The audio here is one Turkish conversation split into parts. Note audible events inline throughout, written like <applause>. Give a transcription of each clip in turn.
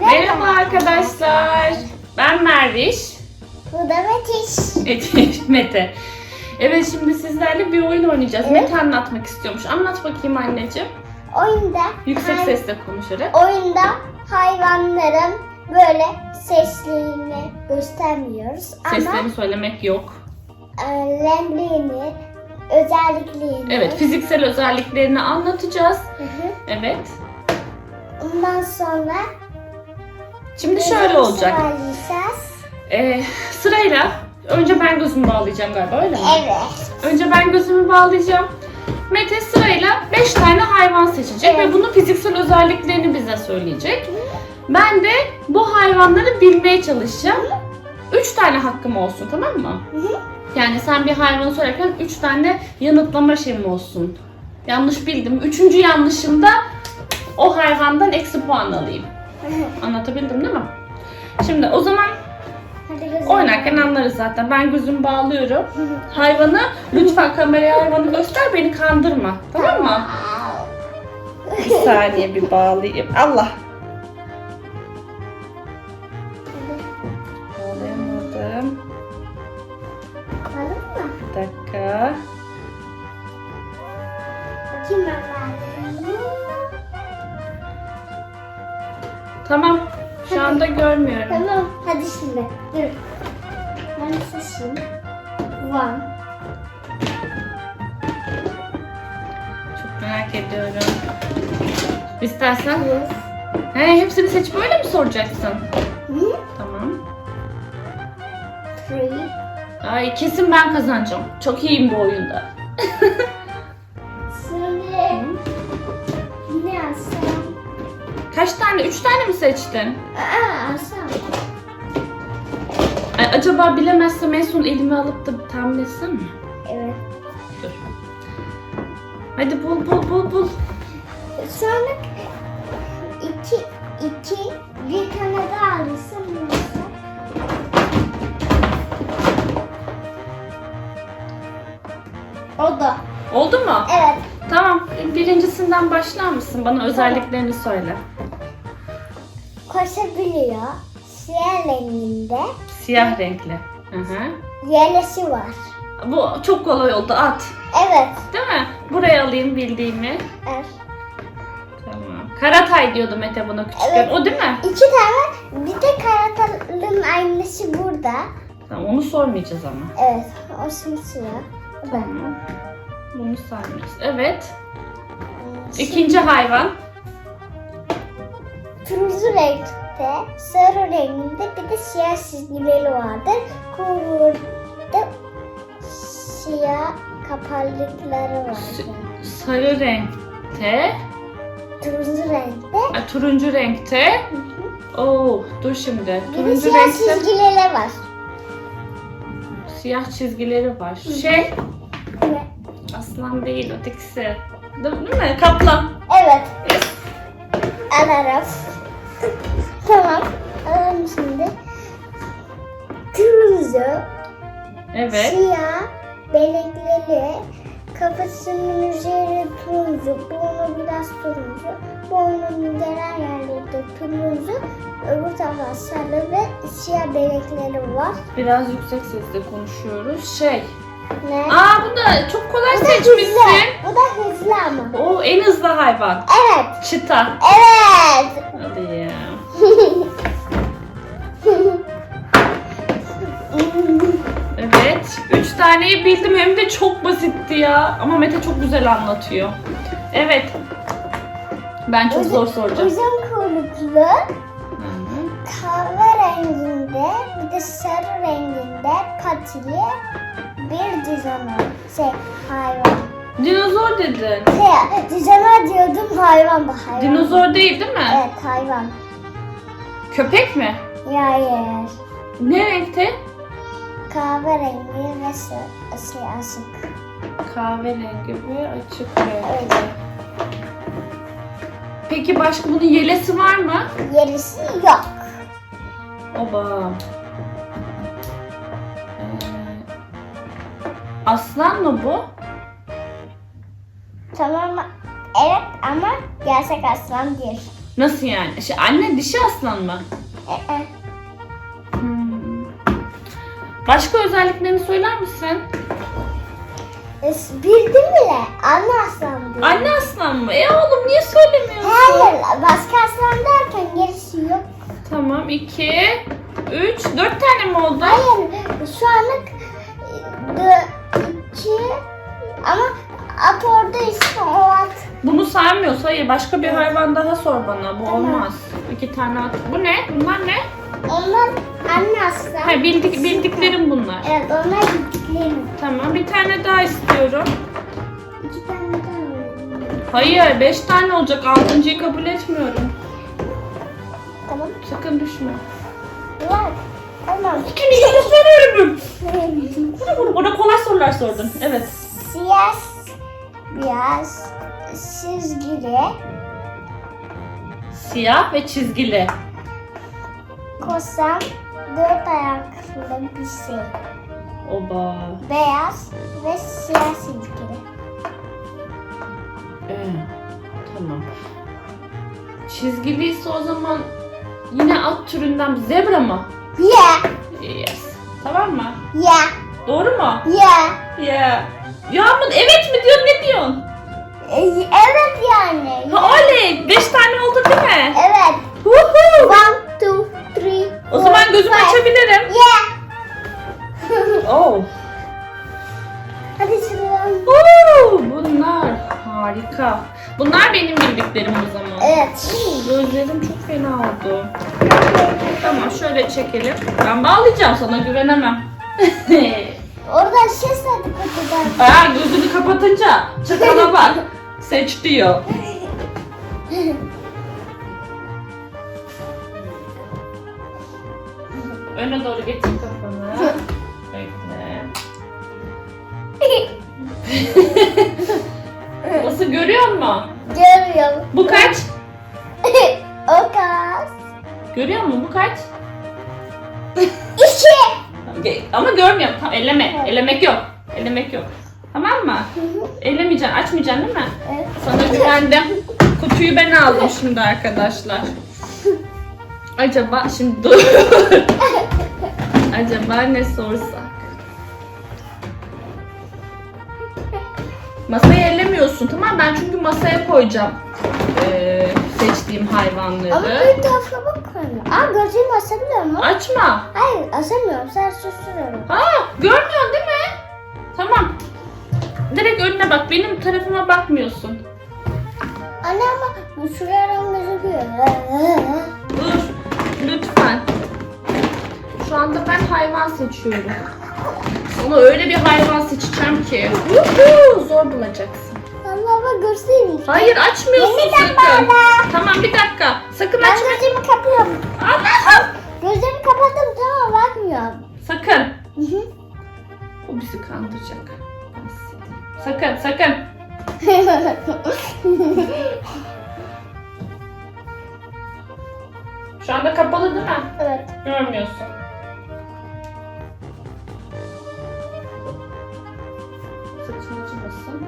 Merhaba arkadaşlar. Ben Merviş. Bu da Metiş. Eti- Mete. Evet şimdi sizlerle bir oyun oynayacağız. Evet. Mete anlatmak istiyormuş. Anlat bakayım anneciğim. Oyunda Yüksek hay- sesle konuşarak. Oyunda hayvanların böyle seslerini göstermiyoruz ama Seslerini söylemek yok. e, renklerini, özelliklerini. Evet fiziksel özelliklerini anlatacağız. Hı hı. Evet. Ondan sonra Şimdi şöyle olacak. Ee, sırayla önce ben gözümü bağlayacağım galiba öyle mi? Evet. Önce ben gözümü bağlayacağım. Mete sırayla 5 tane hayvan seçecek Evet. ve bunun fiziksel özelliklerini bize söyleyecek. Ben de bu hayvanları bilmeye çalışacağım. 3 tane hakkım olsun tamam mı? Hı. Yani sen bir hayvanı sorarken 3 tane yanıtlama şeyim olsun. Yanlış bildim. Üçüncü yanlışımda o hayvandan eksi puan alayım. Anlatabildim değil mi? Şimdi o zaman oynarken anlarız zaten. Ben gözümü bağlıyorum. Hayvanı lütfen kameraya hayvanı göster beni kandırma. Tamam mı? Bir saniye bir bağlayayım. Allah. Şu anda görmüyorum. Tamam. Hadi şimdi. Dur. Ben seçeyim. One. Çok merak ediyorum. İstersen. Yes. He, hepsini seç böyle mi soracaksın? Hı? Tamam. Three. Ay kesin ben kazanacağım. Çok iyiyim bu oyunda. <laughs> Kaç tane? Üç tane mi seçtin? Aa alsam. Ay, acaba bilemezsem en son elime alıp da tahmin etsem mi? Evet. Dur. Hadi bul bul bul bul. Sonra iki, iki, bir tane daha? O da. Oldu mu? Evet. Tamam. Birincisinden başlar mısın? Bana özelliklerini söyle. Koşabiliyor. Siyah renginde. Siyah renkli. Hı hı. Yelesi var. Bu çok kolay oldu. At. Evet. Değil mi? Buraya alayım bildiğimi. Er. Tamam. Karatay diyordu Mete buna küçükken. Evet. O değil mi? İki tane. Bir de karatalın aynısı burada. Tamam onu sormayacağız ama. Evet. O simsiyah. Tamam. Bunu saymayacağız. Evet. Şimdi İkinci hayvan. Turuncu renkte, sarı renginde bir de siyah çizgileri vardır. Kuyruğunda siyah kaparlıkları vardır. Sarı renkte. Turuncu renkte. Ay, turuncu renkte. Oo, dur şimdi. Bir de Turuncu siyah renkte çizgileri var. siyah çizgileri var. Şey, aslan değil ötekisi. Değil değil mi? Kaplan. Evet, Yes. Tamam, alalım şimdi. Turuncu, Evet. siyah, benekleri, kafasının üzeri turuncu, burnu biraz turuncu, boynunun genel yerleri de turuncu, öbür tarafta sarı ve siyah benekleri var. Biraz yüksek sesle konuşuyoruz. Şey. Ne? Aa bu da çok kolay Bu da hızlı. seçmişsin. Bu da hızlı ama. O en hızlı hayvan. Evet. Çita. Evet. Hadi ya. <laughs> Evet. Üç taneyi bildim hem de çok basitti ya. Ama Mete çok güzel anlatıyor. Evet. Ben çok zor soracağım. Uzun kuyruklu, hı. kahverenginde, bir de sarı renginde patili bir dinozor. Şey, hayvan. Dinozor dedin. Şey, dinozor diyordum hayvan bu hayvan. Dinozor değil değil mi? Evet, hayvan. Köpek mi? Hayır. Ne renkte? Kahverengi ve şey açık. Kahverengi ve açık renkte. Evet. Peki başka bunun yelesi var mı? Yerisi yok. Oba. Aslan mı bu? Tamam? Evet ama gerçek aslan değil. Nasıl yani? Şey, anne dişi aslan mı? E, e. Hmm. Başka özelliklerini söyler misin? E, Bildim bile. Anne aslan diyor. Anne aslan mı? E oğlum niye söylemiyorsun? Hayır. Başka aslan derken gerisi yok. Tamam 2, 3, 4 tane mi oldu? Hayır. Şu anlık e, de, iki ama at orada işte o at. Bunu saymıyoruz. Hayır başka bir hayvan daha sor bana. Bu olmaz. İki tane at. Bu ne? Bunlar ne? Onlar anne aslan. Ha, bildik, bildiklerim bunlar. Evet onlar bildiklerim. Tamam bir tane daha istiyorum. İki tane daha var. Hayır beş tane olacak. Altıncıyı kabul etmiyorum. Tamam. Sakın düşme. Var. Tamam. İkinci soru soruyorum. Bana kolay sorular sordun. Evet. Siyah biraz çizgili Siyah ve çizgili. kosam dört ayaklı bir şey. Oba. Beyaz ve siyah çizgili. Ee, tamam. Çizgiliyse o zaman yine at türünden zebra mı? Yeah, Yes. Tamam mı? yeah, Doğru mu? yeah. Yeah. Yağmur evet mi diyorsun ne diyorsun? E, Evet yani. Ha oley. Beş tane oldu değil mi? Evet. Woohoo. One, two, three, O four, zaman gözümü five. açabilirim. Yeah. <laughs> Oh. Hadi sıra. Oo, bunlar harika. Bunlar benim bildiklerim o zaman. Evet. Gözlerim çok fena oldu. Tamam şöyle çekelim. Ben bağlayacağım sana güvenemem. Oradan ses hadi kutudan. Aa gözünü kapatınca çakala bak. <laughs> Seç diyor. Öne doğru getir kafanı. Bekle. <laughs> Nasıl görüyor musun? Görüyorum. Bu kaç? Elleme. Ellemek yok. Ellemek yok. Tamam mı? Ellemeyeceksin. Açmayacaksın değil mi? Evet. Sana güvendim. Kutuyu ben aldım şimdi arkadaşlar. Acaba şimdi dur. <laughs> Acaba ne sorsak? Masayı ellemiyorsun tamam mı? Ben çünkü masaya koyacağım ee, seçtiğim hayvanları. Ama bir tarafa bakıyorum. Aa gözümü asabiliyor mu? Açma. Hayır asamıyorum. Sen susturuyorum. Aa, Önüne bak. Benim tarafıma bakmıyorsun. Anne ama bu şuradan gözüküyor. Dur. Lütfen. Şu anda ben hayvan seçiyorum. Sana öyle bir hayvan seçeceğim ki. Zor bulacaksın. Allah bak. Hayır açmıyorsun Yeniden sakın. Tamam bir dakika. Sakın Ben açma. gözümü Sakın. <laughs> Şu anda kapalı değil mi? evet. Görmüyorsun. Saçın acımasın.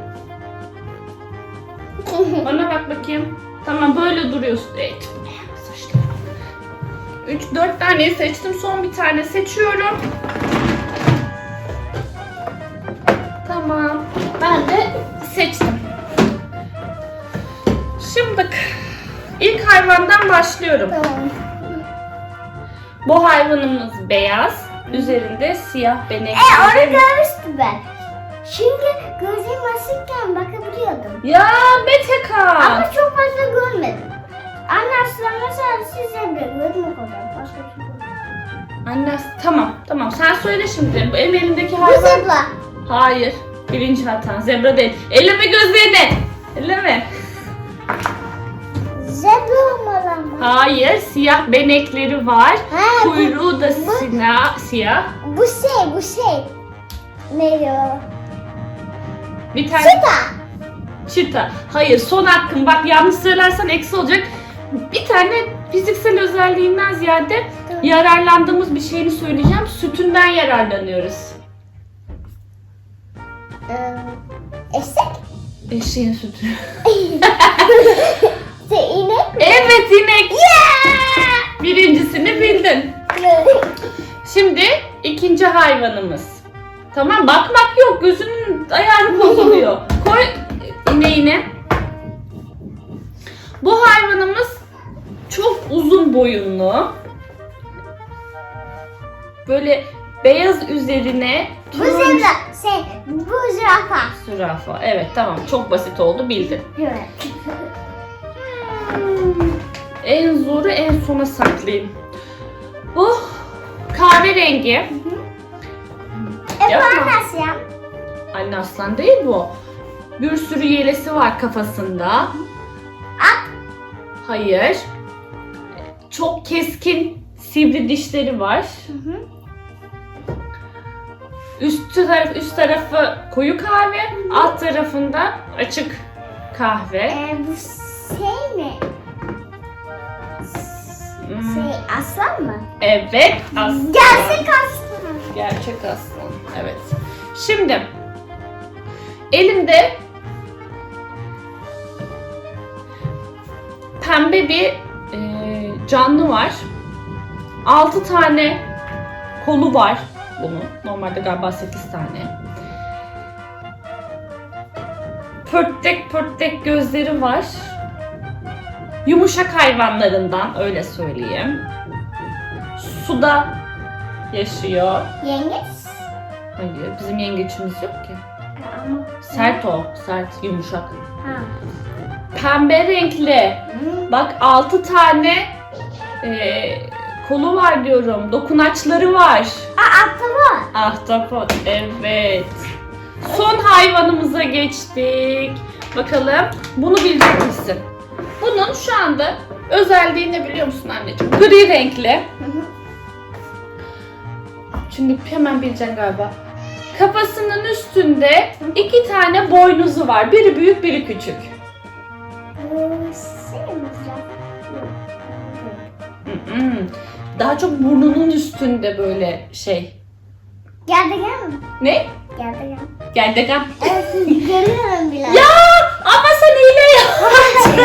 <laughs> Bana bak bakayım. Tamam böyle duruyorsun. Evet. Saçlarım. 3 4 tane seçtim. Son bir tane seçiyorum. Tamam. Ben de seçtim. Şimdi ilk hayvandan başlıyorum. tamam. Bu hayvanımız beyaz. Üzerinde siyah E onu benekli. görmüştüm ben. Çünkü gözüm açıkken bakabiliyordum. ya Beteka. Ama çok fazla görmedim. Anne aslında mesela siz zebra gördüm o kadar. Başka bir şey. Anne tamam tamam sen söyle şimdi. Bu em elindeki Bu hayvan. zebra. Hayır. Birinci hatan. Zebra değil. Elleme gözlerini. Elleme. Zebra olmalı ama. Hayır. Siyah benekleri var. Ha, bu, Kuyruğu da sina, siyah. bu şey bu şey. Neydi o? Bir tane Çita. çita. Hayır son hakkın. Bak yanlış söylersen eksi olacak. Bir tane fiziksel özelliğinden ziyade Tamam. yararlandığımız bir şeyini söyleyeceğim. Sütünden yararlanıyoruz. Ee, eşek. Eşeğin sütü. <laughs> Şey, inek mi? Evet inek. Birincisini bildin. <laughs> Şimdi ikinci hayvanımız. Tamam bakmak yok gözünün ayarı bozuluyor. <laughs> Koy ineğine. Bu hayvanımız çok uzun boyunlu. Böyle beyaz üzerine Bu turuncu zebra, şey, bu zürafa. Evet tamam çok basit oldu bildin. Evet. En zoru en sona saklayayım. Bu kahverengi. E bu Yapma. Anne aslan değil bu. Bir sürü yelesi var kafasında. At. Hayır. Çok keskin sivri dişleri var. Hı hı. Üst taraf üst tarafı koyu kahve, alt tarafında açık kahve. E, bu şey mi? Hmm, Şey, aslan mı? Evet, aslan. Gerçek aslan. Gerçek aslan. Evet. Şimdi elimde pembe bir e, canlı var. 6 tane kolu var bunun. Normalde galiba 8 tane. Pörtlek pörtlek gözleri var. Yumuşak hayvanlarından öyle söyleyeyim. Suda yaşıyor. Yengeç. Hayır, bizim yengeçimiz yok ki. Ama. Sert o, sert, yumuşak. Ha. Pembe renkli. Hı. Bak 6 tane e, kolu var diyorum. Dokunaçları var. Ahtapot, evet. Son hayvanımıza geçtik. Bakalım bunu bilecek misin? Bunun şu anda özelliği ne biliyor musun anneciğim? Gri renkli. Şimdi hemen bileceksin galiba. Kafasının üstünde iki tane boynuzu var. Biri büyük, biri küçük. Daha çok burnunun üstünde böyle şey. Gergedan mı? Ne? Gergedan. Gergedan. Evet, görüyorum <laughs> biraz. Ya ama sen hile yaptın.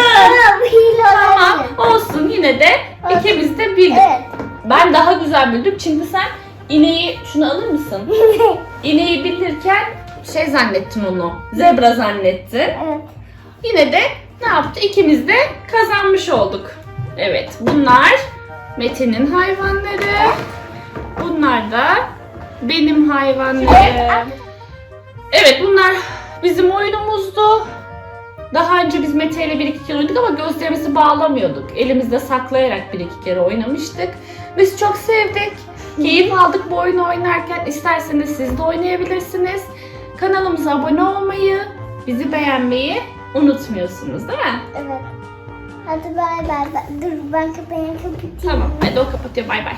Hile Ama olabilir. olsun yine de ikimiz de bildik. Evet. Ben daha güzel bildim çünkü sen ineği şunu alır mısın? İneği bilirken şey zannettin onu. Zebra zannettin. evet. Yine de ne yaptı? İkimiz de kazanmış olduk. Evet bunlar Mete'nin hayvanları. Bunlar da benim hayvanlarım. Evet bunlar bizim oyunumuzdu. Daha önce biz Mete ile bir iki kere oynadık ama gözlerimizi bağlamıyorduk. Elimizde saklayarak bir iki kere oynamıştık. Biz çok sevdik. Keyif aldık bu oyunu oynarken. İsterseniz siz de oynayabilirsiniz. Kanalımıza abone olmayı, bizi beğenmeyi unutmuyorsunuz değil mi? Evet. Hadi bay bay. Dur ben kapıyı kapatayım. Tamam. Hadi o kapatıyor. Bay bay.